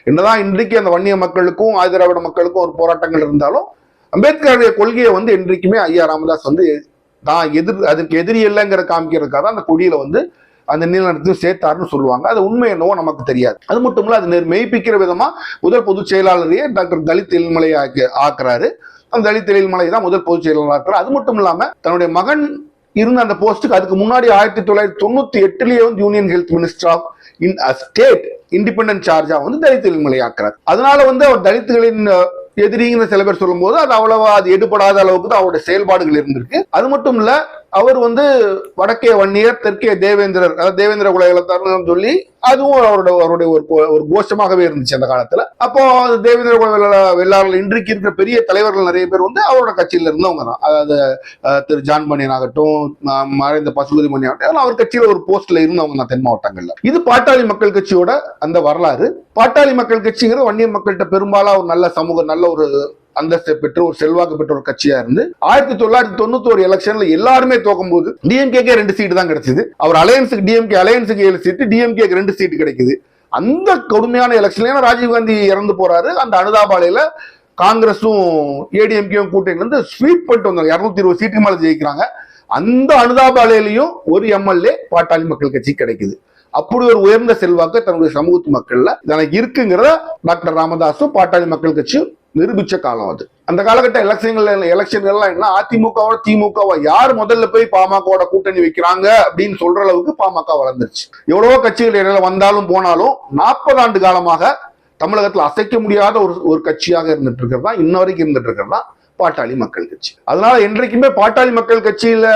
என்னதான் இன்றைக்கு அந்த வன்னிய மக்களுக்கும் ஆதிராவிட மக்களுக்கும் ஒரு போராட்டங்கள் இருந்தாலும் அம்பேத்கருடைய கொள்கையை வந்து இன்றைக்குமே ஐயா ராமதாஸ் வந்து தான் எதிர் அதுக்கு எதிரி இல்லைங்கிற காமிக்கிறதுக்காக தான் அந்த கொடியில வந்து அந்த நிலநடத்தையும் சேர்த்தாருன்னு சொல்லுவாங்க. அது உண்மை என்னவோ நமக்கு தெரியாது. அது மட்டும் இல்ல அது நெர் மெய்ப்பிக்கிற விதமா முதல் பொதுச் செயலாளரையே டாக்டர் தலித் எழில்மலை ஆக்கி ஆக்குறாரு. அந்த தலித் எழில்மலை தான் முதல் பொதுச் செயலாளர் ஆக்குறாரு அது மட்டும் இல்லாம தன்னுடைய மகன் இருந்த அந்த போஸ்ட்டுக்கு அதுக்கு முன்னாடி ஆயிரத்தி தொள்ளாயிரத்தி தொண்ணூத்தி எட்டுலயே வந்து union health minister of state independent சார்ஜா வந்து தலித்துகளின் எழில்மலை அதனால வந்து அவர் தலித்துகளின் எதிரிங்கிற சில பேர் சொல்லும்போது அது அவ்வளவா அது எடுபடாத அளவுக்கு தான் அவருடைய செயல்பாடுகள் இருந்திருக்கு. அது மட்டும் இல்ல அவர் வந்து வடக்கே வன்னியர் தெற்கே தேவேந்திரர் அதாவது தேவேந்திர குல இளத்தார்னு சொல்லி அதுவும் அவரோட அவருடைய ஒரு கோ- ஒரு கோஷமாகவே இருந்துச்சு அந்த காலத்துல. அப்போ தேவேந்திர குல வெள்ள- வெள்ளாளர்கள் இன்றைக்கு இருக்கிற பெரிய தலைவர்கள் நிறைய பேர் வந்து அவரோட கட்சியில இருந்தவங்க தான். அதாவது திரு ஜான் மணியன் ஆகட்டும் மறைந்த பசுபதி மணி ஆகட்டும் அவர் கட்சியில ஒரு போஸ்ட்ல இருந்தவங்க தான் தென் மாவட்டங்கள்ல. இது பாட்டாளி மக்கள் கட்சியோட அந்த வரலாறு. பாட்டாளி மக்கள் கட்சிங்கிறது வன்னியர் மக்கள்கிட்ட பெரும்பாலும் ஒரு நல்ல சமூக நல்ல ஒரு அந்தஸ்தை பெற்று ஒரு செல்வாக்கு பெற்ற ஒரு கட்சியா இருந்து ஆயிரத்தி தொள்ளாயிரத்தி தொண்ணூத்தி ஒரு எலெக்ஷன்ல எல்லாருமே தோக்கும் போது டிஎம்கே ரெண்டு சீட்டு தான் கிடைச்சது. அவர் அலையன்ஸுக்கு டிஎம்கே அலையன்ஸுக்கு ஏழு சீட்டு டிஎம்கே ரெண்டு சீட்டு கிடைக்குது. அந்த கொடுமையான எலெக்ஷன்ல ஏன்னா ராஜீவ்காந்தி இறந்து போறாரு. அந்த அனுதாபாலையில காங்கிரஸும் ஏடிஎம்கேயும் கூட்டணி வந்து ஸ்வீப் பண்ணிட்டு வந்தாங்க. இருநூத்தி இருபது சீட்டு மேல ஜெயிக்கிறாங்க. அந்த அனுதாபாலையிலையும் ஒரு எம்எல்ஏ பாட்டாளி மக்கள் கட்சி கிடைக்குது. அப்படி ஒரு உயர்ந்த செல்வாக்கு தன்னுடைய சமூகத்து மக்கள்ல எனக்கு இருக்குங்கிறத டாக்டர் ராமதாஸும் பாட்டாளி மக்கள் கட்சியும் நிரூபிச்ச காலம் அது. அந்த காலகட்ட எலெக்ஷன்கள் எலெக்ஷன்கள்லாம் என்ன? அதிமுகவோட திமுகவா யார் முதல்ல போய் பாமகவோட கூட்டணி வைக்கிறாங்க அப்படின்னு சொல்ற அளவுக்கு பாமக வளர்ந்துருச்சு. எவ்வளவோ கட்சிகள் இடையில வந்தாலும் போனாலும் நாற்பது ஆண்டு காலமாக தமிழகத்துல அசைக்க முடியாத ஒரு ஒரு கட்சியாக இருந்துட்டு இருக்கிறதா இன்ன வரைக்கும் இருந்துட்டு இருக்கிறதா பாட்டாளி மக்கள் கட்சி. அதனால என்றைக்குமே பாட்டாளி மக்கள் கட்சியில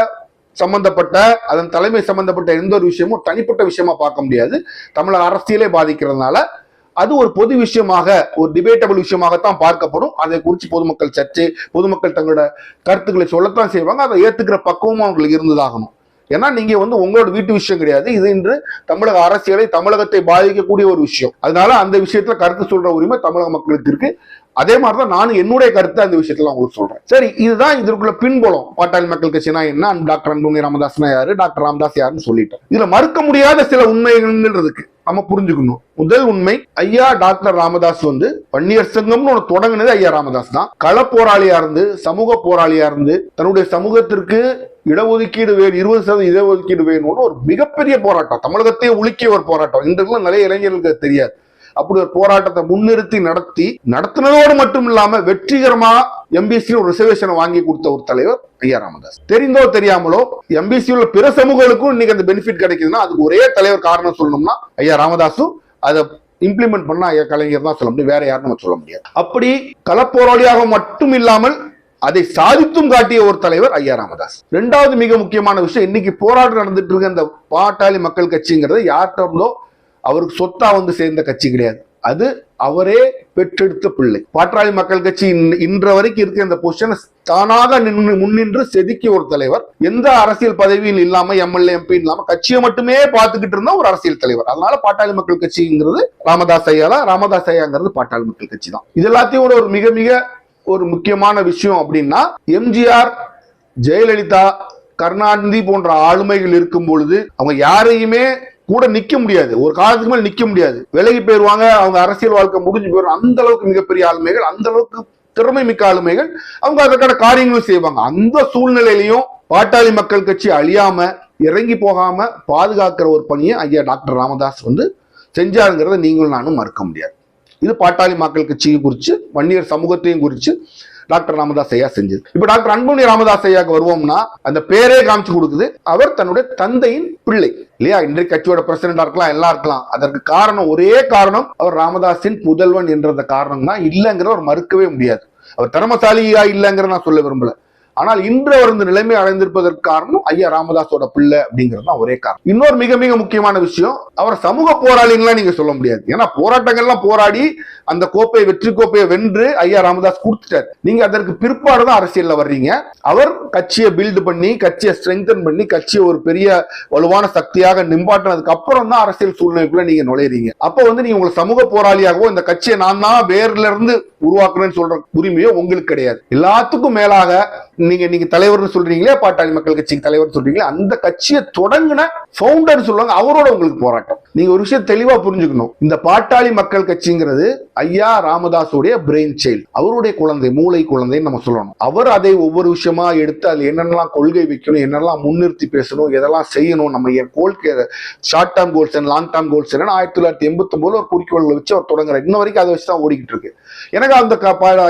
சம்பந்தப்பட்ட அதன் தலைமை சம்பந்தப்பட்ட எந்த ஒரு விஷயமும் தனிப்பட்ட விஷயமா பார்க்க முடியாது. தமிழக அரசியலே பாதிக்கிறதுனால அது ஒரு பொது விஷயமாக ஒரு டிபேட்டபிள் விஷயமாகத்தான் பார்க்கப்படும். அதை குறித்து பொதுமக்கள் சர்ச்சை பொதுமக்கள் தங்களோட கருத்துக்களை சொல்லத்தான் செய்வாங்க. அதை ஏற்றுக்கிற பக்குவமும் அவங்களுக்கு இருந்ததாகணும். ஏன்னா நீங்க வந்து உங்களோட வீட்டு விஷயம் கிடையாது. இது இன்று தமிழக அரசியலை தமிழகத்தை பாதிக்கக்கூடிய ஒரு விஷயம். அதனால அந்த விஷயத்துல கருத்து சொல்ற உரிமை தமிழக மக்களுக்கு இருக்கு. அதே மாதிரிதான் நானும் என்னுடைய கருத்தை அந்த விஷயத்துல உங்களுக்கு சொல்றேன். சரி இதுதான் இதற்குள்ள பின்புலம். பாட்டாளி மக்கள் கட்சினா என்ன? டாக்டர் அன்புமணி ராமதாஸ்னா யாரு? டாக்டர் ராமதாஸ் யாருன்னு சொல்லிட்டேன். இதுல மறுக்க முடியாத சில உண்மைகள் இருக்கு நம்ம புரிஞ்சுக்கணும். முதல் உண்மை ஐயா டாக்டர் ராமதாஸ் வந்து பன்னியர் சங்கம்னு ஒன்று தொடங்கினது ஐயா ராமதாஸ் தான். கள போராளியா இருந்து சமூக போராளியா இருந்து தன்னுடைய சமூகத்திற்கு இடஒதுக்கீடு வேணும் இருபது சதவீதம் இடஒதுக்கீடு வேணும்னு ஒரு மிகப்பெரிய போராட்டம். தமிழகத்தையே உலுக்கிய ஒரு போராட்டம். இன்றைக்கு நிறைய இளைஞர்களுக்கு தெரியாது. அப்படி ஒரு போராட்டத்தை முன்னிறுத்தி நடத்தி நடத்தினதோடு மட்டும் இல்லாம வெற்றிகரமா எம்பிசி ஒரு ரிசர்வேஷனை வாங்கி கொடுத்த ஒரு தலைவர் ஐயா ராமதாஸ். தெரிந்தோ தெரியாமலோ எம்பிசி உள்ள பிற சமூகங்களுக்கும் இன்னைக்கு அந்த பெனிஃபிட் கிடைக்குதுன்னா அதுக்கு ஒரே தலைவர் காரணம் சொல்லணும்னா ஐயா ராமதாஸும் அதை இம்ப்ளிமெண்ட் பண்ண ஐயா கலைஞர் தான் சொல்ல முடியும். வேற யாரும் நம்ம சொல்ல முடியாது. அப்படி களப்போராளியாக மட்டும் இல்லாமல் அதை சாதித்தும் காட்டிய ஒரு தலைவர் ஐயா ராமதாஸ். ரெண்டாவது மிக முக்கியமான விஷயம் இன்னைக்கு போராட்டம் நடந்துட்டு இருக்க இந்த பாட்டாளி மக்கள் கட்சிங்கிறது யார்கிட்ட அவருக்கு சொத்தா வந்து சேர்ந்த கட்சி கிடையாது. அது அவரே பெற்றெடுத்த பிள்ளை. பாட்டாளி மக்கள் கட்சி இன்- இன்ற வரைக்கும் இருக்க இந்த பொசிஷனை தானாக நின்று முன்னின்று செதுக்கிய ஒரு தலைவர். எந்த அரசியல் பதவியில் இல்லாம எம்எல்ஏ எம்பி இல்லாம கட்சியை மட்டுமே பார்த்துக்கிட்டு இருந்த ஒரு அரசியல் தலைவர். அதனால பாட்டாளி மக்கள் கட்சிங்கிறது ராமதாஸ் ஐயா தான் ராமதாஸ் ஐயாங்கிறது பாட்டாளி மக்கள் கட்சி தான் இது எல்லாத்தையும் ஒரு மிக மிக ஒரு முக்கியமான விஷயம் அப்படின்னா எம்ஜிஆர் ஜெயலலிதா கருணாநிதி போன்ற ஆளுமைகள் இருக்கும் பொழுது அவங்க யாரையுமே கூட நிக்க முடியாது. ஒரு காலத்துக்கு மேல நிக்க முடியாது. விலகி போயிருவாங்க அவங்க அரசியல் வாழ்க்கை முடிஞ்சு போயிடும் அந்த அளவுக்கு மிகப்பெரிய ஆளுமைகள் அந்த அளவுக்கு திறமை மிக்க ஆளுமைகள் அவங்க அதற்கான காரியங்களும் செய்வாங்க. அந்த சூழ்நிலையிலையும் பாட்டாளி மக்கள் கட்சி அழியாம இறங்கி போகாம பாதுகாக்கிற ஒரு பணியை ஐயா டாக்டர் ராமதாஸ் வந்து செஞ்சாருங்கிறத நீங்களும் நானும் மறுக்க முடியாது. இது பாட்டாளி மக்கள் கட்சியை குறித்து வன்னியர் சமூகத்தையும் குறித்து டாக்டர் ராமதாஸ் ஐயா செஞ்சது. இப்ப டாக்டர் அன்புமணி ராமதாஸ் ஐயாக்கு வருவோம்னா அந்த பேரே காமிச்சு கொடுக்குது. அவர் தன்னுடைய தந்தையின் பிள்ளை. இல்லையா? இன்றைக்கு கட்சியோட பிரசிடண்டா இருக்கலாம் எல்லாம் இருக்கலாம். அதற்கு காரணம் ஒரே காரணம் அவர் ராமதாஸின் புதல்வன் என்ற காரணம் தான் இல்லைங்கிறத அவர் மறுக்கவே முடியாது. அவர் திறமசாலியா இல்லைங்கிறத நான் சொல்ல விரும்பல. ஆனால் இன்று அவர் இந்த நிலைமை அடைந்திருப்பதற்கு காரணம் ஐயா ராமதாஸோட பிள்ளை அப்படிங்கிறது தான் ஒரே காரணம். இன்னொரு மிக மிக முக்கியமான விஷயம் அவர் சமூக போராளின்லாம் நீங்க சொல்ல முடியாது. ஏன்னா போராட்டங்கள்லாம் போராடி அந்த கோப்பையை வெற்றி கோப்பையை வென்று ஐயா ராமதாஸ் கொடுத்துட்டார். நீங்க அதற்கு பிற்பாடு தான் அரசியல்ல வர்றீங்க. அவர் கட்சியை பில்டு பண்ணி கட்சியை ஸ்ட்ரெங்தன் பண்ணி கட்சியை ஒரு பெரிய வலுவான சக்தியாக நிம்பாட்டினதுக்கு அப்புறம் தான் அரசியல் சூழ்நிலைக்குள்ள நீங்க நுழையிறீங்க. அப்ப வந்து நீங்க உங்களை சமூக போராளியாகவோ இந்த கட்சியை நான் தான் வேர்ல இருந்து உருவாக்குறேன்னு சொல்ற உரிமையோ உங்களுக்கு கிடையாது. எல்லாத்துக்கும் மேலாக நீங்க நீங்க தலைவர்னு சொல்றீங்களே பாட்டாளி மக்கள் கட்சிக்கு தலைவர் சொல்றீங்களே அந்த கட்சியை தொடங்கின பவுண்டர் சொல்லுவாங்க அவரோட உங்களுக்கு போராட்டம். நீங்க ஒரு விஷயம் தெளிவா புரிஞ்சுக்கணும். இந்த பாட்டாளி மக்கள் கட்சிங்கிறது ஐயா ராமதாஸுடைய பிரெயின் சைல்டு அவருடைய குழந்தை மூளை குழந்தைன்னு நம்ம சொல்லணும். அவர் அதை ஒவ்வொரு விஷயமா எடுத்து அது என்னென்னலாம் கொள்கை வைக்கணும் என்னெல்லாம் முன்னிறுத்தி பேசணும் எதெல்லாம் செய்யணும் நம்ம என் goal short term goals long term goals ஆயிரத்தி தொள்ளாயிரத்தி எண்பத்தி ஒன்பதுல ஒரு குறிக்கோள்களை வச்சு அவர் தொடங்குறாரு. இன்ன வரைக்கும் அதை வச்சு தான் ஓடிக்கிட்டு இருக்கு. எனக்கு அந்த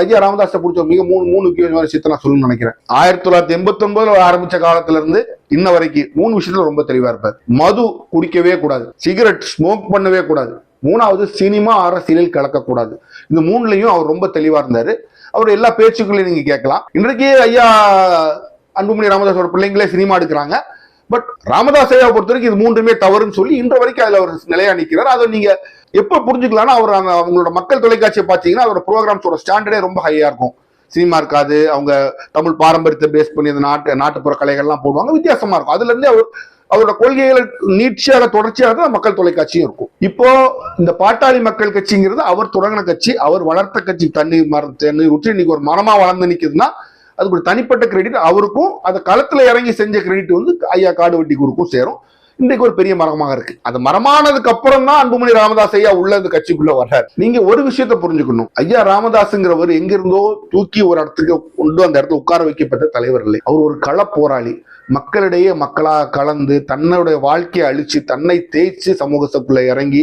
ஐயா ராமதாஸை பிடிச்ச மிக மூணு மூணு முக்கியமான விஷயத்தை நான் சொல்லணும்னு நினைக்கிறேன். ஆயிரத்தி தொள்ளாயிரத்தி எண்பத்தி ஒன்பதுல ஆரம்பிச்ச காலத்துல இருந்து இன்ன வரைக்கும் மூணு விஷயத்துல ரொம்ப தெளிவா இருப்பார். மது குடிக்கவே கூடாது. சிகரெட் ஸ்மோக் பண்ணவே கூடாது. மூணாவது சினிமா அரசியலில் கலக்கக்கூடாது. இந்த மூணுலையும் அவர் ரொம்ப தெளிவா இருந்தாரு. அவர் எல்லா பேச்சுக்களையும் நீங்க கேட்கலாம். இன்றைக்கு ஐயா அன்புமணி ராமதாஸோட பிள்ளைங்களே சினிமா எடுக்கிறாங்க. பட் ராமதாஸ் ஐயாவை பொறுத்த வரைக்கும் இது மூன்றுமே தவறுன்னு சொல்லி இன்று வரைக்கும் அதுல அவர் நிலையா நிற்கிறார் அதை நீங்க எப்ப புரிஞ்சுக்கலாம்னா அவர் அவங்களோட மக்கள் தொலைக்காட்சியை பார்த்தீங்கன்னா அதோட ப்ரோக்ராம்ஸோட ஸ்டாண்டர்டே ரொம்ப ஹையா இருக்கும். சினிமா இருக்காது அவங்க தமிழ் பாரம்பரியத்தை பேஸ் பண்ணி அந்த நாட்டு நாட்டுப்புற கலைகள்லாம் போடுவாங்க வித்தியாசமா இருக்கும். அதுல இருந்தே அவர் அவரோட கொள்கைகளை நீட்சியாக தொடர்ச்சியாக தான் மக்கள் தொலைக்காட்சியும் இருக்கும். இப்போ இந்த பாட்டாளி மக்கள் கட்சிங்கிறது அவர் தொடங்கின கட்சி அவர் வளர்த்த கட்சி தண்ணி மர தண்ணீர் ஊற்றி இன்னைக்கு ஒரு மரமா வளர்ந்து நிற்குதுன்னா அதுக்கு ஒரு தனிப்பட்ட கிரெடிட் அவருக்கும் அந்த களத்துல இறங்கி செஞ்ச கிரெடிட் வந்து ஐயா காடு வட்டி குருக்கும் சேரும். இன்றைக்கு ஒரு பெரிய மரமாக இருக்கு. அது மரமானதுக்கு அப்புறம் தான் அன்புமணி ராமதாஸ் ஐயா உள்ள இந்த கட்சிக்குள்ள வர்றார். நீங்க ஒரு விஷயத்த புரிஞ்சுக்கணும். ஐயா ராமதாஸ்ங்கிறவர் எங்கிருந்தோ தூக்கி ஒரு இடத்துக்கு கொண்டு அந்த இடத்துல உட்கார வைக்கப்பட்ட தலைவர் இல்லை. அவர் ஒரு கள போராளி. மக்களிடையே மக்களாக கலந்து தன்னுடைய வாழ்க்கையை அழிச்சு தன்னை தேய்ச்சி சமூகத்துக்குள்ள இறங்கி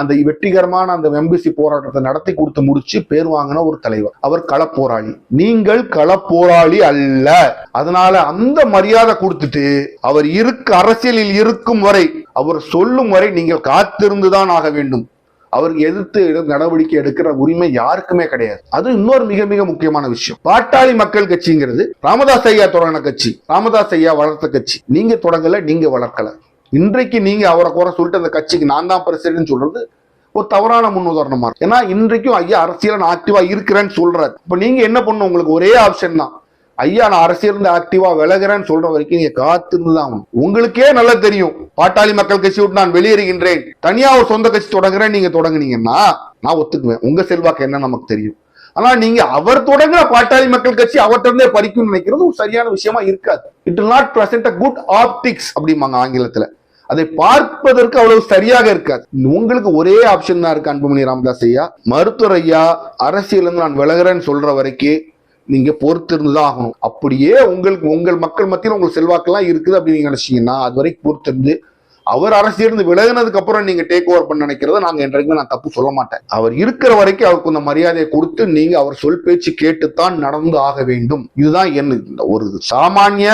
அந்த வெற்றிகரமான அந்த எம்பிசி போராட்டத்தை நடத்தி கொடுத்து முடிச்சு பேர் வாங்கின ஒரு தலைவர். அவர் களப்போராளி. நீங்கள் களப்போராளி அல்ல. அதனால அந்த மரியாதை கொடுத்துட்டு அவர் இருக்கு அரசியலில் இருக்கும் வரை அவர் சொல்லும் வரை நீங்கள் காத்திருந்துதான் ஆக வேண்டும். அவருக்கு எதிர்த்து நடவடிக்கை எடுக்கிற உரிமை யாருக்குமே கிடையாது. அது இன்னொரு மிக மிக முக்கியமான விஷயம். பாட்டாளி மக்கள் கட்சிங்கிறது ராமதாஸ் ஐயா தொடங்கின கட்சி. ராமதாஸ் ஐயா வளர்த்த கட்சி. நீங்க தொடங்கல நீங்க வளர்க்கல. இன்றைக்கு நீங்க அவரை குறை சொல்லிட்டு அந்த கட்சிக்கு நான் தான் பிரசிடன்ட் சொல்றது ஒரு தவறான முன்னுதாரணமா இருக்கு. ஏன்னா இன்றைக்கும் ஐயா அரசியல் நான் ஆக்டிவா இருக்கிறேன்னு சொல்றாரு. இப்ப நீங்க என்ன பண்ணணும்? உங்களுக்கு ஒரே ஆப்ஷன் தான். ஐயா நான் அரசியல் இருந்து ஆக்டிவா விலகுறேன்னு சொல்ற வரைக்கும் நீங்க காத்திருந்து தான் உங்களுக்கே நல்லா தெரியும். பாட்டாளி மக்கள் கட்சி விட்டு நான் வெளியேறுகின்றேன். தனியா ஒரு சொந்த கட்சி தொடங்குறேன் நீங்க தொடங்குனீங்கன்னா நான் ஒத்துக்குவேன். உங்க செல்வாக்கு என்ன நமக்கு தெரியும். ஆனா நீங்க அவர் தொடங்குற பாட்டாளி மக்கள் கட்சி அவர்கிட்ட இருந்தே பறிக்கும்னு நினைக்கிறது ஒரு சரியான விஷயமா இருக்காது. It will not present a good optics அப்படிம்பாங்க ஆங்கிலத்துல. அதை பார்ப்பதற்கு அவ்வளவு சரியாக இருக்காது. உங்களுக்கு ஒரே ஆப்ஷன் தான் இருக்கு அன்புமணி ராமதாஸ் ஐயா. மருத்துவர் ஐயா அரசியலிருந்து நான் விலகிறேன்னு சொல்ற வரைக்கும் நீங்க பொறுத்திருந்து தான் ஆகணும். அப்படியே உங்களுக்கு உங்கள் மக்கள் மத்தியில் உங்களுக்கு செல்வாக்கெல்லாம் இருக்குது அப்படின்னு நீங்க நினைச்சீங்கன்னா அது வரைக்கும் பொறுத்திருந்து அவர் அரசியலிருந்து விலகினதுக்கு அப்புறம் நீங்க டேக் ஓவர் பண்ண நினைக்கிறத நாங்க என்றைக்குமே நான் தப்பு சொல்ல மாட்டேன். அவர் இருக்கிற வரைக்கும் அவருக்கு இந்த மரியாதையை கொடுத்து நீங்க அவர் சொல் பேச்சு கேட்டுத்தான் நடந்து ஆக வேண்டும். இதுதான் என்ன இந்த ஒரு சாமானிய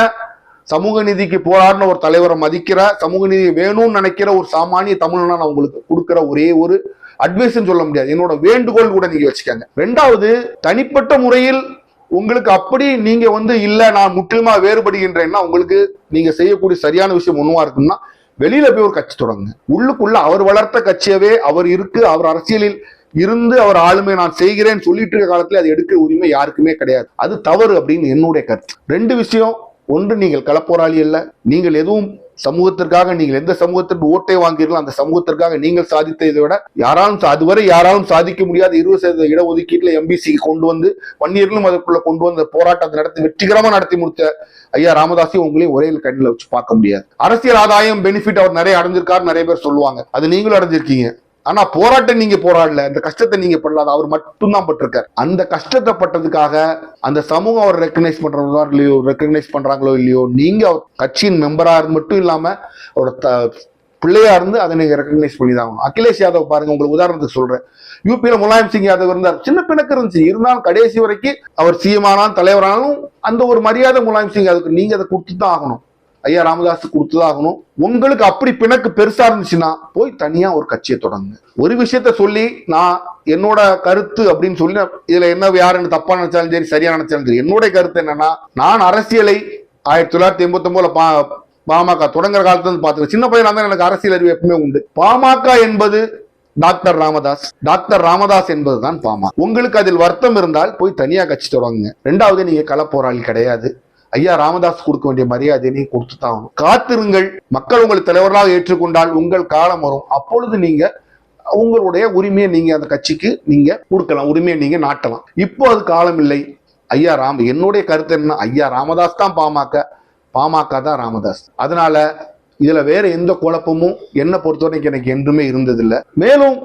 சமூக நீதிக்கு போராடின ஒரு தலைவரை மதிக்கிற சமூக நீதி வேணும்னு நினைக்கிற ஒரு சாமானிய தமிழனா நான் உங்களுக்கு கொடுக்குற ஒரே ஒரு அட்வைஸ் சொல்ல முடியாது. என்னோட வேண்டுகோள் கூட நீங்க வச்சுக்கோங்க. ரெண்டாவது தனிப்பட்ட முறையில் உங்களுக்கு அப்படி நீங்க வந்து இல்ல நான் முற்றிலுமா வேறுபடுகின்றேன்னா உங்களுக்கு நீங்க செய்யக்கூடிய சரியான விஷயம் ஒண்ணுவா இருக்குன்னா வெளியில போய் ஒரு கட்சி தொடங்குங்க. உள்ளுக்குள்ள அவர் வளர்த்த கட்சியவே அவர் இருக்கு அவர் அரசியலில் இருந்து அவர் ஆளுமை நான் செய்கிறேன் சொல்லிட்டு இருக்க காலத்துல அது எடுக்கிற உரிமை யாருக்குமே கிடையாது. அது தவறு அப்படின்னு என்னுடைய கருத்து. ரெண்டு விஷயம் ஒன்று நீங்கள் களப்போராளி அல்ல நீங்கள் எதுவும் சமூகத்திற்காக நீங்கள் எந்த சமூகத்திற்கு ஓட்டை வாங்கீர்களோ அந்த சமூகத்திற்காக நீங்கள் சாதித்ததை விட யாராலும் சா- அதுவரை யாராலும் சாதிக்க முடியாத இருபது சதவீத இடஒதுக்கீட்டில் எம்பிசிக்கு கொண்டு வந்து வன்னியர்களும் அதற்குள்ள கொண்டு வந்து போராட்டத்தை நடத்தி வெற்றிகரமாக நடத்தி முடித்த ஐயா ராமதாசி உங்களையும் ஒரே கண்ணில் வச்சு பார்க்க முடியாது. அரசியல் ஆதாயம் பெனிஃபிட் அவர் நிறைய அடைஞ்சிருக்காரு நிறைய பேர் சொல்லுவாங்க. அது நீங்களும் அடைஞ்சிருக்கீங்க. ஆனா போராட்டம் நீங்க போராடல அந்த கஷ்டத்தை நீங்க படலாத அவர் மட்டும்தான் பட்டிருக்காரு. அந்த கஷ்டத்தை பட்டதுக்காக அந்த சமூகம் அவர் ரெக்கக்னைஸ் பண்றதோ இல்லையோ ரெக்கக்னைஸ் பண்றாங்களோ இல்லையோ நீங்க அவர் கட்சியின் மெம்பரா மட்டும் இல்லாம அவரோட பிள்ளையா இருந்து அதை நீங்க ரெக்கக்னைஸ் பண்ணி தான் ஆகணும் அகிலேஷ் யாதவ் பாருங்க உங்களுக்கு உதாரணத்துக்கு சொல்றேன். யூபியில முலாயம் சிங் யாதவ் இருந்தார். சின்ன பிணக்கு இருந்துச்சு. இருந்தாலும் கடைசி வரைக்கும் அவர் சிஎம் ஆனாலும் தலைவரானாலும் அந்த ஒரு மரியாதை முலாயம் சிங் யாதவுக்கு நீங்க அதை கொடுத்து தான் ஆகணும். ஐயா ராமதாஸ் கொடுத்துதான் ஆகணும் உங்களுக்கு அப்படி பிணக்கு பெருசா இருந்துச்சுன்னா போய் தனியா ஒரு கட்சியை தொடங்குங்க ஒரு விஷயத்த சொல்லி நான் என்னோட கருத்து அப்படின்னு சொல்லி இதுல என்ன யாருன்னு தப்பா நினைச்சாலும் சரி சரியா நினைச்சாலும் சரி என்னோட கருத்து என்னன்னா நான் அரசியலை ஆயிரத்தி தொள்ளாயிரத்தி எண்பத்தி ஒன்பதுல பா பாமக தொடங்குற காலத்துல இருந்து பார்த்துருக்கேன் சின்ன பையனா தான் எனக்கு அரசியல் அறிவு எப்பவுமே உண்டு. பாமக என்பது டாக்டர் ராமதாஸ். டாக்டர் ராமதாஸ் என்பதுதான் பாமா. உங்களுக்கு அதில் வருத்தம் இருந்தால் போய் தனியா கட்சி தொடங்குங்க. ரெண்டாவது நீங்க களப்போராளி கிடையாது. ஐயா ராமதாஸ் கொடுக்க வேண்டிய மரியாதையை கொடுத்து தான் ஆகணும். காத்திருங்கள். மக்கள் உங்களை தலைவர்களாக ஏற்றுக்கொண்டால் உங்கள் காலம் வரும். அப்பொழுது நீங்க உங்களுடைய உரிமையை நீங்க அந்த கட்சிக்கு நீங்க கொடுக்கலாம். உரிமையை நீங்க நாட்டலாம். இப்போ அது காலம் இல்லை. ஐயா ராம் என்னுடைய கருத்து என்ன ஐயா ராமதாஸ் தான் பாமக. பாமக தான் ராமதாஸ். அதனால இதுல வேற எந்த குழப்பமும் என்னை பொறுத்தவரைக்கும் எனக்கு என்றுமே இருந்ததில்லை. மேலும்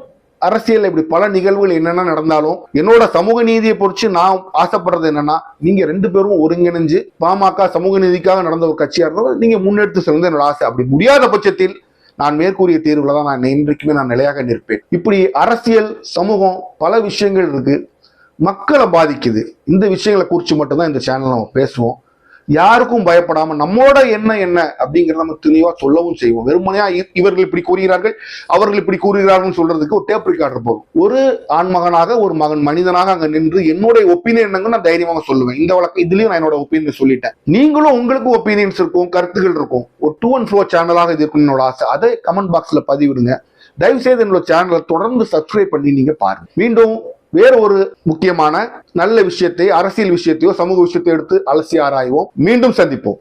அரசியல் இப்படி பல நிகழ்வுகள் என்னென்ன நடந்தாலும் என்னோட சமூக நீதியை பொறிச்சு நான் ஆசைப்படுறது என்னன்னா நீங்க ரெண்டு பேரும் ஒருங்கிணைஞ்சு பாமக சமூக நீதிக்காக நடந்த ஒரு கட்சியா இருந்தாலும் நீங்க முன்னெடுத்து செல்வது என்னோட ஆசை. அப்படி முடியாத பட்சத்தில் நான் மேற்கூறிய தேர்வுல தான் நான் இன்றைக்குமே நான் நிலையாக நிற்பேன். இப்படி அரசியல் சமூகம் பல விஷயங்கள் இருக்கு. மக்களை பாதிக்குது. இந்த விஷயங்களை குறித்து மட்டும்தான் இந்த சேனல் நம்ம பேசுவோம். யாருக்கும் பயப்படாம நம்மளோட என்ன என்ன அப்படிங்கிறத நம்ம துணிவா சொல்லவும் செய்வோம். வெறுமனையா இ- இவர்கள் இப்படி கூறுகிறார்கள் அவர்கள் இப்படி கூறுகிறார்கள் சொல்றதுக்கு ஒரு டேப் ரிகார்டர் போதும். ஒரு ஆண்மகனாக ஒரு மகன் மனிதனாக அங்க நின்று என்னுடைய ஒப்பீனியன் என்னங்க நான் தைரியமாக சொல்லுவேன். இந்த வழக்கு இதுலயும் நான் என்னோட ஒப்பீனியன் சொல்லிட்டேன். நீங்களும் உங்களுக்கு ஒப்பீனியன்ஸ் இருக்கும் கருத்துகள் இருக்கும். ஒரு டூ அண்ட் ஃபோர் சேனலாக இது இருக்கும் என்னோட ஆசை. அதை கமெண்ட் பாக்ஸ்ல பதிவிடுங்க. தயவு செய்து என்னோட சேனலை தொடர்ந்து சப்ஸ்கிரைப் பண்ணி நீங்க பாருங்க. மீண்டும் வேற ஒரு முக்கியமான நல்ல விஷயத்தை அரசியல் விஷயத்தையோ சமூக விஷயத்தையோ எடுத்து அலசி ஆராய்வோம். மீண்டும் சந்திப்போம்.